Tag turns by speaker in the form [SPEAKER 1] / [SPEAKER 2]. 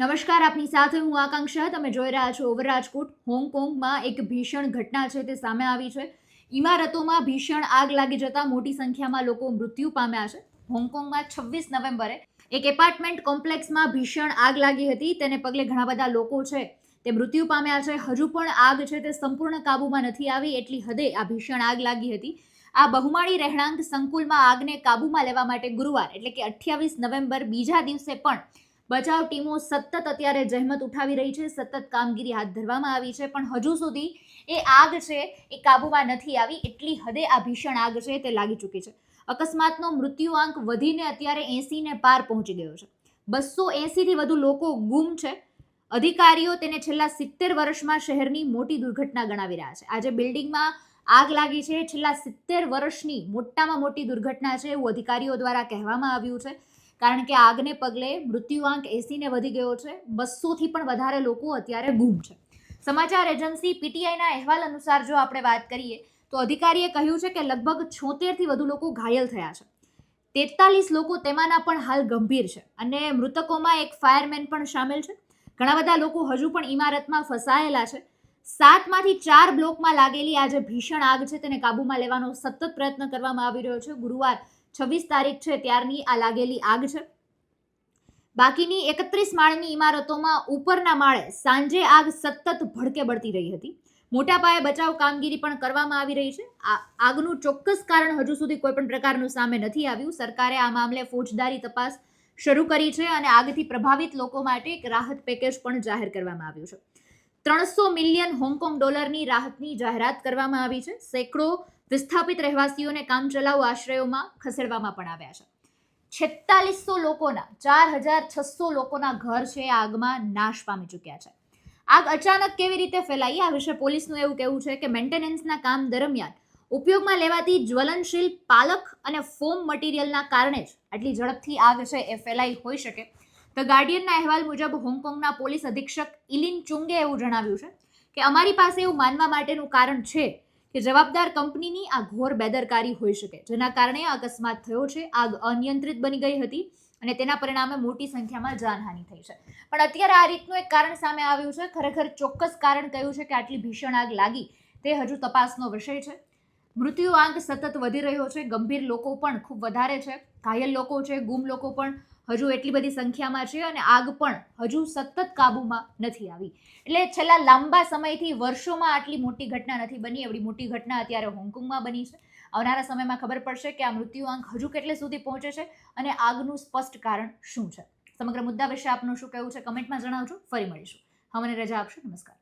[SPEAKER 1] આપની સાથે હું આકાંક્ષા. તમે જોઈ રહ્યા છો ઓવર રાજકોટ હોંગકોંગમાં એક ભીષણ ઘટના છે, તે સામે આવી છે. ઇમારતોમાં ભીષણ આગ લાગી જતા મોટી સંખ્યામાં લોકો મૃત્યુ પામ્યા છે. હોંગકોંગમાં છવ્વીસ નવેમ્બરે એક એપાર્ટમેન્ટ કોમ્પ્લેક્સમાં ભીષણ આગ લાગી હતી. તેને પગલે ઘણા બધા લોકો છે, તે મૃત્યુ પામ્યા છે. હજુ પણ આગ છે, તે સંપૂર્ણ કાબૂમાં નથી આવી. એટલી હદે આ ભીષણ આગ લાગી હતી. આ બહુમાળી રહેણાંક સંકુલમાં આગને કાબૂમાં લેવા માટે ગુરુવાર, એટલે કે અઠ્યાવીસ નવેમ્બર બીજા દિવસે પણ બચાવ ટીમો સતત અત્યારે જહેમત ઉઠાવી રહી છે, સતત કામગીરી હાથ ધરવામાં આવી છે, પણ હજુ સુધી એ આગ છે, એ કાબૂમાં નથી આવી, એટલી હદે આ ભીષણ આગ છે તે લાગી ચૂકી છે. અકસ્માતનો મૃત્યુઆંક વધીને અત્યારે એંસીને પાર પહોંચી ગયો છે. બસો એંસીથી વધુ લોકો ગુમ છે. અધિકારીઓ તેને છેલ્લા સિત્તેર વર્ષમાં શહેરની મોટી દુર્ઘટના ગણાવી રહ્યા છે. આજે બિલ્ડિંગમાં આગ લાગી છે. છેલ્લા સિત્તેર વર્ષની મોટામાં મોટી દુર્ઘટના છે એવું અધિકારીઓ દ્વારા કહેવામાં આવ્યું છે. કારણ કે આગને પગલે મૃત્યુઆંક એસીને વધી ગયો છે. બસોથી પણ વધારે લોકો અત્યારે ગુમ છે. સમાચાર એજન્સી પીટીઆઈના અહેવાલ અનુસાર જો આપણે વાત કરીએ, તો અધિકારીએ કહ્યું છે કે લગભગ છોતેરથી વધુ લોકો ઘાયલ થયા છે. તેતાલીસ લોકો તેમાંના પણ હાલ ગંભીર છે અને મૃતકોમાં એક ફાયરમેન પણ સામેલ છે. ઘણા બધા લોકો હજુ પણ ઇમારતમાં ફસાયેલા છે. સાતમાંથી ચાર બ્લોકમાં લાગેલી આ જે ભીષણ આગ છે, તેને કાબૂમાં લેવાનો સતત પ્રયત્ન કરવામાં આવી રહ્યો છે. ગુરુવાર છવ્વીસ તારીખ છે ત્યારની આ લાગેલી આગ છે. બાકીની એકત્રીસ માળની ઇમારતોમાં ઉપરના માળે સાંજે આગ સતત ભડકે બળતી રહી હતી. મોટા પાયે બચાવ કામગીરી પણ કરવામાં આવી રહી છે. આ આગનું ચોક્કસ કારણ હજુ સુધી કોઈ પણ પ્રકારનું સામે નથી આવ્યું. સરકારે આ મામલે ફોજદારી તપાસ શરૂ કરી છે અને આગથી પ્રભાવિત લોકો માટે એક રાહત પેકેજ પણ જાહેર કરવામાં આવ્યું છે. ત્રણસો મિલિયન હોંગકોંગ ડોલરની રાહતની જાહેરાત કરવામાં આવી છે. સેંકડો વિસ્થાપિત રહેવાસીઓને કામચલાઉ આશ્રયોમાં ખસેડવામાં પણ આવ્યા છે. છેતાલીસો લોકોના, ચાર હજાર છસો લોકોના ઘર છે આગમાં નાશ પામી ચૂક્યા છે. આગ અચાનક કેવી રીતે ફેલાઈ, આ વિશે પોલીસનું એવું કહેવું છે કે મેન્ટેનન્સના કામ દરમિયાન ઉપયોગમાં લેવાતી જ્વલનશીલ પાલક અને ફોમ મટીરિયલના કારણે જ આટલી ઝડપથી આગ છે એ ફેલાઈ હોઈ શકે. ધ ગાર્ડિયનના અહેવાલ મુજબ હોંગકોંગના પોલીસ અધિક્ષક ઇલિન ચુંગે એવું જણાવ્યું છે કે અમારી પાસે એવું માનવા માટેનું કારણ છે કે જવાબદાર કંપનીની આ ઘોર બેદરકારી હોઈ શકે. જેના કારણે અકસ્માત થયો છે, આગ અનિયંત્રિત બની ગઈ હતી અને તેના પરિણામે મોટી સંખ્યામાં જાનહાનિ થઈ છે. પણ અત્યારે આ રીતનું એક કારણ સામે આવ્યું છે. ખરેખર ચોક્કસ કારણ કયું છે કે આટલી ભીષણ આગ લાગી, તે હજુ તપાસનો વિષય છે. મૃત્યુ આંક સતત વધી રહ્યો છે. ગંભીર લોકો પણ ખૂબ વધારે છે. ઘાયલ લોકો છે, ગુમ લોકો પણ હજુ એટલી બધી સંખ્યામાં છે અને આગ પણ હજુ સતત કાબૂમાં નથી આવી. એટલે છેલ્લા લાંબા સમયથી વર્ષોમાં આટલી મોટી ઘટના નથી બની. એવડી મોટી ઘટના અત્યારે હોંગકોંગમાં બની છે. આવનારા સમયમાં ખબર પડશે કે આ મૃત્યુઆંક હજુ કેટલે સુધી પહોંચે છે અને આગનું સ્પષ્ટ કારણ શું છે. સમગ્ર મુદ્દા વિશે આપનું શું કહેવું છે કમેન્ટમાં જણાવજો. ફરી મળીશું. મને રજા આપશો. નમસ્કાર.